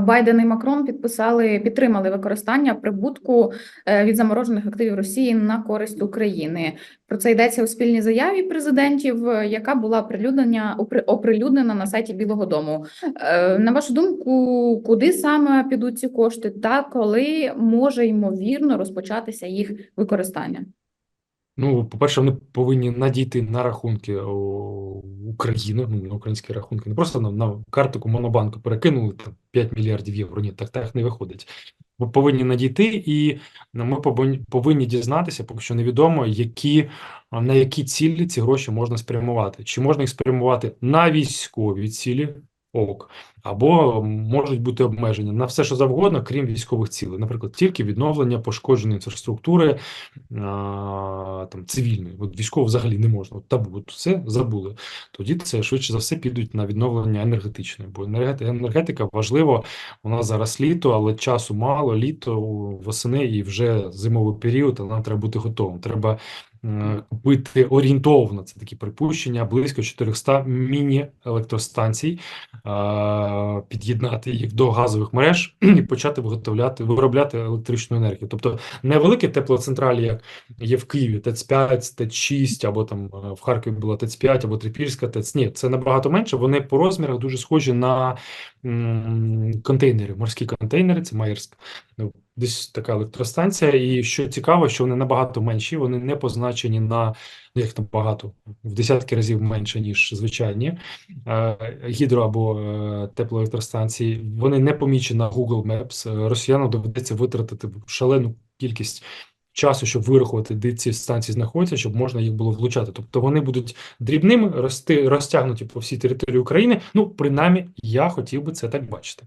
Байден і Макрон підписали, підтримали використання прибутку е, від заморожених активів Росії на користь України. Про це йдеться у спільній заяві президентів, е, яка була оприлюднення опри- оприлюднена на сайті Білого Дому. Е, На вашу думку, куди саме підуть ці кошти, та коли може ймовірно розпочатися їх використання? Ну, по-перше, вони повинні надійти на рахунки України, ну, на українські рахунки, не просто на, на картку Монобанку перекинули там 5 мільярдів євро. Ні, так, так не виходить. Бо повинні надійти, і ну, ми повинні дізнатися, поки що невідомо, які, на які цілі ці гроші можна спрямувати. Чи можна їх спрямувати на військові цілі, ок, або можуть бути обмеження на все, що завгодно, крім військових цілей. Наприклад, тільки відновлення пошкодженої інфраструктури, а, там цивільної, от військово взагалі не можна. От табу, от все забули. Тоді це швидше за все підуть на відновлення енергетичної, бо енергет- енергетика важливо. У нас зараз літо, але часу мало, літо восени і вже зимовий період, а нам треба бути готовим. Треба купити орієнтовно, це такі припущення, близько 400 міні-електростанцій, е, під'єднати їх до газових мереж і почати виготовляти, виробляти електричну енергію. Тобто невеликі теплоцентралі, як є в Києві ТЕЦ-5, ТЕЦ-6, або там е, в Харкові була ТЕЦ-5, або Трипільська ТЕЦ. Ні, це набагато менше. Вони по розмірах дуже схожі на контейнери, морські контейнери, це Майерськ. Десь така електростанція, і що цікаво, що вони набагато менші, вони не позначені на ну, там багато, в десятки разів менше, ніж звичайні е, гідро або е, теплоелектростанції. Вони не помічені на Google Maps. Е, Росіянам доведеться витратити шалену кількість часу, щоб вирахувати, де ці станції знаходяться, щоб можна їх було влучати. Тобто вони будуть дрібними, рости, розтягнуті по всій території України. Ну, принаймні, я хотів би це так бачити.